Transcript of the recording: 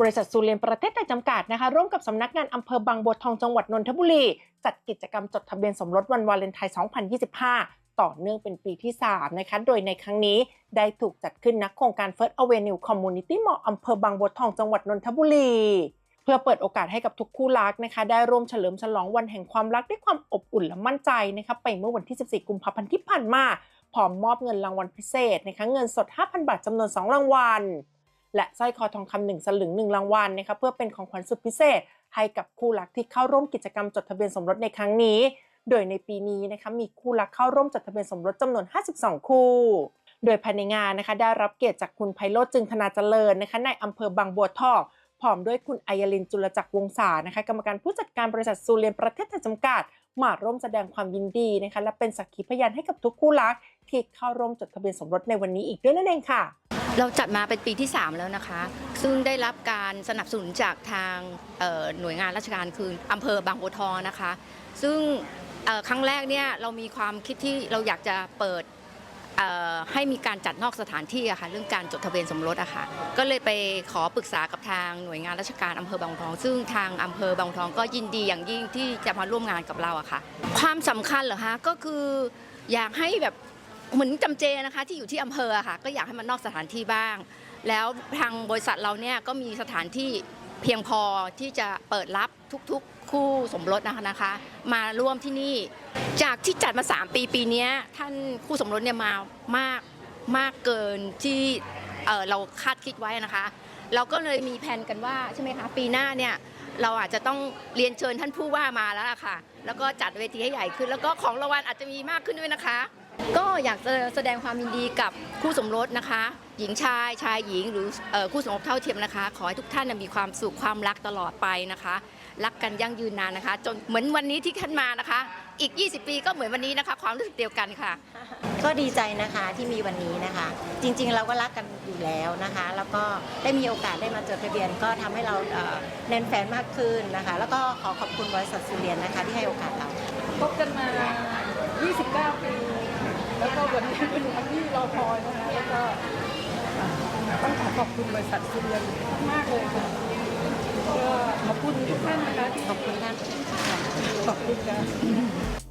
บริษัทซูเรียนประเทศไทยจำกัดนะคะร่วมกับสำนักงานอำเภอบางบัวทองจังหวัดนนทบุรี จัดกิจกรรมจดทะเบียนสมรสวันวาเลนไทน์ 2025 ต่อเนื่องเป็นปีที่ 3 นะคะ โดยในครั้งนี้ได้ถูกจัดขึ้นณโครงการ First Avenue Community Mall อำเภอบางบัวทองจังหวัดนนทบุรีเพื่อเปิดโอกาสให้กับทุกคู่รักนะคะ ได้ร่วมเฉลิมฉลองวันแห่งความรักด้วยความอบอุ่นและมั่นใจนะคะไปเมื่อวันที่ 14 กุมภาพันธ์ที่ผ่านมาพร้อมมอบเงินรางวัลพิเศษนะคะเงินสด 5,000 บาทจำนวน 2 รางวัล และสร้อยคอทองคำหนึ่งสลึงหนึ่งรางวัลนะคะเพื่อเป็นของขวัญสุดพิเศษ ให้กับคู่รักที่เข้าร่วมกิจกรรมจดทะเบียนสมรสในครั้งนี้ โดยในปีนี้นะคะมีคู่รักเข้าร่วมจดทะเบียนสมรสจำนวน 52 คู่ โดยภายในงานนะคะได้รับเกียรติจากคุณไพโรจน์จึงธนาเจริญนะคะในอำเภอบางบัวทองพร้อมด้วยคุณไอัยลินจุลจักรวงศานะคะกรรมการผู้จัดการบริษัทซูเรียนประเทศไทยจำกัด มาร่วมแสดงความยินดีนะคะและเป็นสักขีพยานให้กับทุกคู่รักที่เข้าร่วมจดทะเบียนสมรสในวันนี้อีกด้วยนั่นเองค่ะ เราจัดมาเป็นปีที่ 3 แล้วนะคะ ซึ่งได้รับการสนับสนุนจากทางหน่วยงานราชการคืออำเภอบางบัวทองนะคะ ซึ่งครั้งแรกเนี่ยเรามีความคิดที่เราอยากจะเปิดให้มีการจัดนอกสถานที่อะค่ะเรื่องการจดทะเบียนสมรสอะค่ะก็เลยไปขอปรึกษากับทางหน่วยงานราชการอำเภอบางบัวทอง ซึ่งทางอำเภอบางบัวทองก็ยินดีอย่างยิ่งที่จะมาร่วมงานกับเราอะค่ะ ความสำคัญเหรอคะก็คืออยากให้แบบ เหมือนจำเจนะคะที่อยู่ที่อำเภอค่ะ ก็อยากให้มันนอกสถานที่บ้าง แล้วทางบริษัทเราเนี่ยก็มีสถานที่เพียงพอที่จะเปิดรับทุกๆ คู่สมรสนะคะนะคะ มาร่วมที่นี่จากที่จัดมา 3 ปีปีนี้ท่านคู่สมรสเนี่ยมามากมากเกินที่เเราคาดคิดไว้นะคะ เราก็เลยมีแผนกันว่าใช่ไหมคะปีหน้าเนี่ยเราอาจจะต้องเรียนเชิญท่านผู้ว่ามาแล้วล่ะค่ะ แล้วก็จัดเวทีให้ใหญ่ขึ้น แล้วก็ของรางวัลอาจจะมีมากขึ้นด้วยนะคะ ก็อยากจะแสดงความยินดีกับคู่สมรสนะคะ หญิงชายชายหญิงหรือเอ่อคู่สมรสเท่าเทียมนะคะ ขอให้ทุกท่านนะมีความสุขความรักตลอดไปนะคะ รักกันยั่งยืนนานนะคะ จนเหมือนวันนี้ที่ท่านมานะคะ อีก 20 ปีก็เหมือนวันนี้นะคะ ความรู้สึกเดียวกันค่ะ ก็ดีใจนะคะที่มีวันนี้นะคะ จริงๆเราก็รักกันอยู่แล้วนะคะ แล้วก็ได้มีโอกาสได้มาจดทะเบียน ก็ทำให้เราเอ่อแน่นแฟนมากขึ้นนะคะ แล้วก็ขอขอบคุณบริษัทซูเรียนนะคะ ที่ให้โอกาสเราคบกันมา 29 ปี แล้วก็วันนี้เป็นวันที่รอคอยนะคะแล้วก็ต้องขอขอบคุณบริษัทซูเรียนมากเลยค่ะก็ขอบคุณทุกท่านนะคะที่ขอบคุณท่านขอบคุณค่ะ